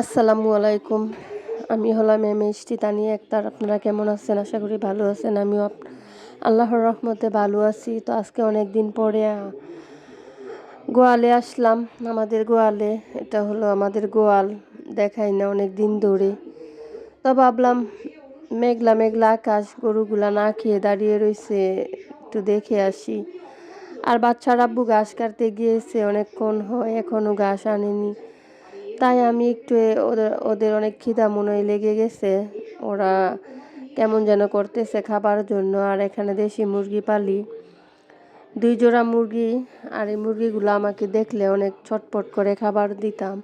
আসসালামু আলাইকুম। আমি হলাম এম এইচটি তানিয়া একতার আপনারা কেমন আছেন? আশা করি ভালো আছেন। আমিও আল্লাহর রহমতে ভালো আছি। তো আজকে অনেক দিন পরে গোয়ালে আসলাম। আমাদের গোয়ালে, এটা হলো আমাদের গোয়াল। দেখাই না, অনেক দিন ধরে। তো ভাবলাম, মেঘলা মেঘলা আকাশ, গরুগুলা না খেয়ে দাঁড়িয়ে রয়েছে একটু দেখে আসি। আর বাচ্চার আব্বু ঘাস কাটতে গিয়েছে, অনেকক্ষণ হয় এখনও ঘাস আনেনি। তাই আমি একটু ওদের ওদের অনেক খিদা মনে হয় লেগে গেছে। ওরা কেমন যেন করতেছে খাবার জন্য। আর এখানে দেশি মুরগি পালি। দুই জোড়া মুরগি। আর এই মুরগিগুলো আমাকে দেখলে অনেক ছটপট করে খাবার দিতাম।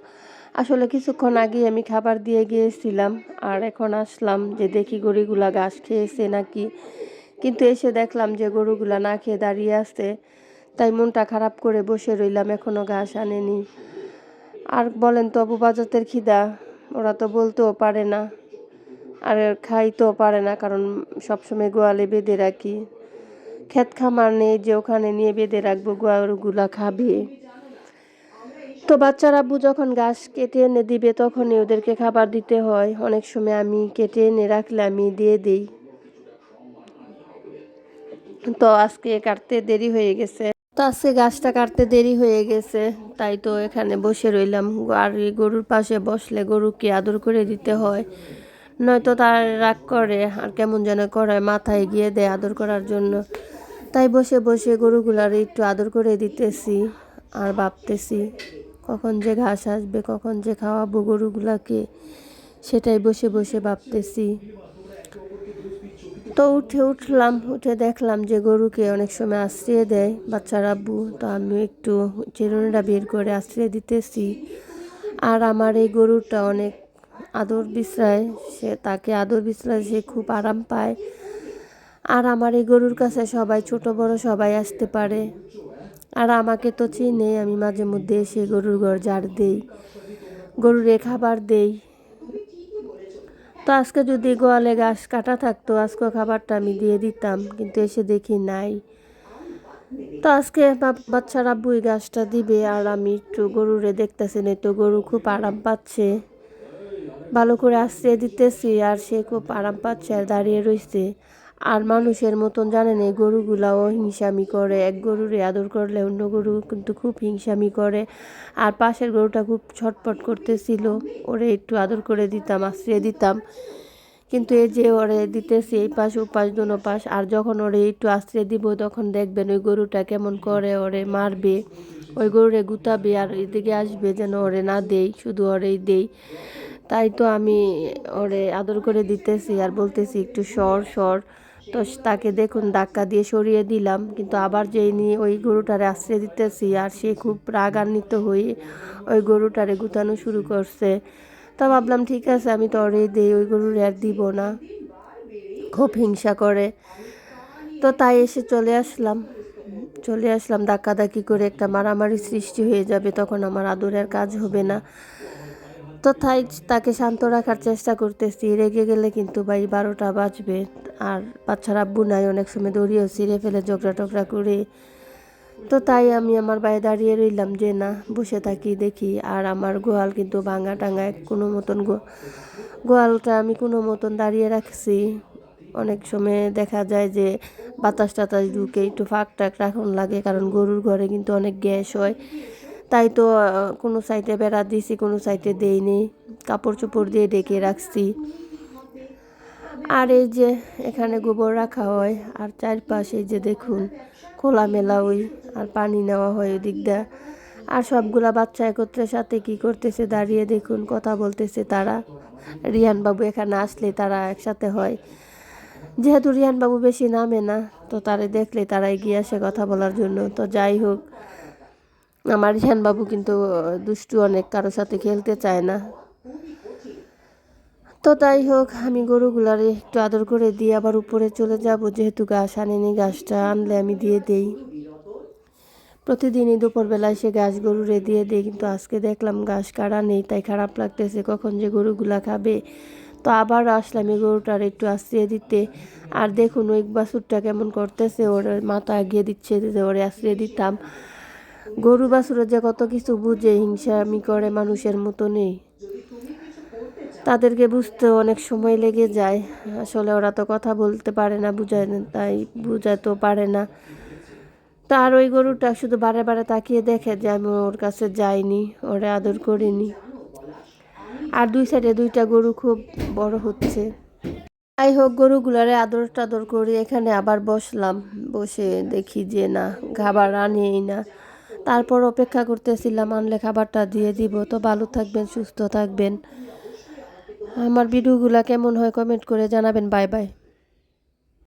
আসলে কিছুক্ষণ আগে আমি খাবার দিয়ে গিয়েছিলাম। আর এখন আসলাম যে দেখি গরুগুলা ঘাস খেয়েছে নাকি। কিন্তু এসে দেখলাম যে গরুগুলা না খেয়ে দাঁড়িয়ে আছে। তাই মনটা খারাপ করে বসে রইলাম। এখনও ঘাস আনেনি। আর বলেন তো অপু বাজাতের খিদা, ওরা তো বলতেও পারে না। আর খাইতেও পারে না, কারণ সবসময় গোয়ালে বেঁধে রাখি। ক্ষেত খামার নেই যে ওখানে নিয়ে বেঁধে রাখব, গোয়ালগুলা খাবে। তো বাচ্চারা আব্বু যখন ঘাস কেটে এনে দিবে, তখনই ওদেরকে খাবার দিতে হয়। অনেক সময় আমি কেটে এনে রাখলে আমি দিয়ে দিই। তো আজকে কাটতে দেরি হয়ে গেছে। তো আজকে গাছটা কাটতে দেরি হয়ে গেছে, তাই তো এখানে বসে রইলাম। আর গরুর পাশে বসলে গরুকে আদর করে দিতে হয়, নয়তো তার রাগ করে আর কেমন যেন করে মাথায় গিয়ে দেয় আদর করার জন্য। তাই বসে বসে গরুগুলার একটু আদর করে দিতেছি আর ভাবতেছি, কখন যে ঘাস আসবে, কখন যে খাওয়াবো গরুগুলাকে, সেটাই বসে বসে ভাবতেছি। তো উঠে উঠলাম, উঠে দেখলাম যে গরুকে অনেক সময় আশ্রিয়ে দেয় বাচ্চার আব্বু। তো আমি একটু চিরুনিটা বের করে আশ্রিয়ে দিতেছি। আর আমার এই গরুটা অনেক আদর বিশ্রায়, সে তাকে আদর বিশ্রায় সে খুব আরাম পায়। আর আমার এই গরুর কাছে সবাই, ছোট বড় সবাই আসতে পারে। আর আমাকে তো চিনে, আমি মাঝে মধ্যে এসে গরুর ঘর ঝাড় দেই, গরুরে খাবার দেই। তো আজকে যদি গোয়ালে গাছ কাটা থাকতো আজকে খাবারটা আমি দিয়ে দিতাম, কিন্তু এসে দেখি নাই। তো আজকে বাচ্চার আব্বুই গাছটা দিবে, আর আমি একটু গরুরে দেখতেছি না তো গরু খুব আরাম পাচ্ছে। ভালো করে আশ্রিয়ে দিতেছি, আর সে খুব আরাম পাচ্ছে, আর দাঁড়িয়ে রয়েছে আর মানুষের মতন জানেন এই গরুগুলাও হিংসামি করে। এক গরুরে আদর করলে অন্য গরু কিন্তু খুব হিংসামি করে। আর পাশের গরুটা খুব ছটপট করতেছিল। ওরে একটু আদর করে দিতাম, আশ্রিয়ে দিতাম। কিন্তু এই যে ওরে দিতেছি, এই পাশ, ও পাশ, দোনো পাশ, আর যখন ওরে একটু আশ্রয় দিব, তখন দেখবেন ওই গরুটা কেমন করে ওরে মারবে। ওই গরুরে গুতাবে আর এদিকে আসবে যেন ওরে না দেই শুধু ওরেই দেই তাই তো আমি ওরে আদর করে দিতেছি আর বলতেছি একটু সর সর। তো তাকে দেখুন, ধাক্কা দিয়ে সরিয়ে দিলাম। কিন্তু আবার যেই নিয়ে ওই গরুটারে আশ্রয় দিতেছি, আর সে খুব রাগান্বিত হয়ে ওই গরুটারে গুতানো শুরু করছে। তো ভাবলাম, ঠিক আছে, আমি তো ওরে দিই, ওই গরুর আর দিব না। খুব হিংসা করে। তো তাই এসে চলে আসলাম। চলে আসলাম, ধাক্কাধাক্কি করে একটা মারামারি সৃষ্টি হয়ে যাবে, তখন আমার আদরের কাজ হবে না। তো তাই তাকে শান্ত রাখার চেষ্টা করতেছি। রেগে গেলে কিন্তু ভাই বারোটা বাজবে। আর বাচ্চার আব্বু নাই, অনেক সময় দড়িয়েও ছিঁড়ে ফেলে, ঝগড়া টগড়া করে। তো তাই আমি আমার বাইরে দাঁড়িয়ে রইলাম যে না, বসে থাকি, দেখি। আর আমার গোয়াল কিন্তু ভাঙা টাঙায় কোনো মতন গোয়ালটা আমি কোনো মতন দাঁড়িয়ে রাখছি। অনেক সময় দেখা যায় যে বাতাস টাতাস ঢুকে একটু ফাঁক টাক রাখুন লাগে, কারণ গরুর ঘরে কিন্তু অনেক গ্যাস হয়। তাই তো কোনো সাইডে বেড়া দিছি, কোনো সাইডে দেইনি। কাপড় চোপড় দিয়ে ডেকে রাখছি। আর এই যে এখানে গোবর রাখা হয়, আর চারপাশে যে দেখুন, খোলামেলা ওই, আর পানি নেওয়া হয় ওদিক দিয়ে। আর সবগুলা বাচ্চা একত্রে সাথে কি করতেছে দাঁড়িয়ে দেখুন, কথা বলতেছে তারা। রিয়ান বাবু এখানে আসলে তারা একসাথে হয়। যেহেতু রিয়ান বাবু বেশি নামে না, তো তারে দেখলে তারা এগিয়ে আসে কথা বলার জন্য। তো যাই হোক আমার বাবু কিন্তু দুষ্টু অনেক কারোর সাথে খেলতে চায় না। তো তাই হোক, আমি গরুগুলারে একটু আদর করে দিয়ে আবার উপরে চলে যাব। যেহেতু ঘাস আনিনি ঘাসটা আনলে আমি দিয়ে দেই। প্রতিদিনই দুপুরবেলায় সে ঘাস গরুরে দিয়ে দিই, কিন্তু আজকে দেখলাম ঘাস কাটা নেই, তাই খারাপ লাগতেছে কখন যে গরুগুলা খাবে। তো আবার আসলাম এই গরুটার একটু আশ্রিয়ে দিতে। আর দেখুন, ওই বাছুরটা কেমন করতেছে, ওর মাথা আগিয়ে দিচ্ছে ওরে আশ্রিয়ে দিতাম। গরু বাছুরের যে কত কিছু বুঝে, হিংসা আমি করে মানুষের মতো নেই। তাদেরকে বুঝতে অনেক সময় লেগে যায়। আসলে ওরা তো কথা বলতে পারে না, বুঝায় না, তাই বুঝাতেও পারে না। তার ওই গরুটা শুধু বারে বারে তাকিয়ে দেখে যে আমি ওর কাছে যাইনি, ওরে আদর করিনি। আর দুই সাইডে দুইটা গরু খুব বড় হচ্ছে। যাই হোক, গরুগুলারে আদর টাদর করে এখানে আবার বসলাম। বসে দেখি যে না খাবার আনিই না। তারপর অপেক্ষা করতেছিলাম, আনলে খাবারটা দিয়ে দিব। তো ভালো থাকবেন, সুস্থ থাকবেন। আমার ভিডিওগুলা কেমন হয় কমেন্ট করে জানাবেন। Bye bye.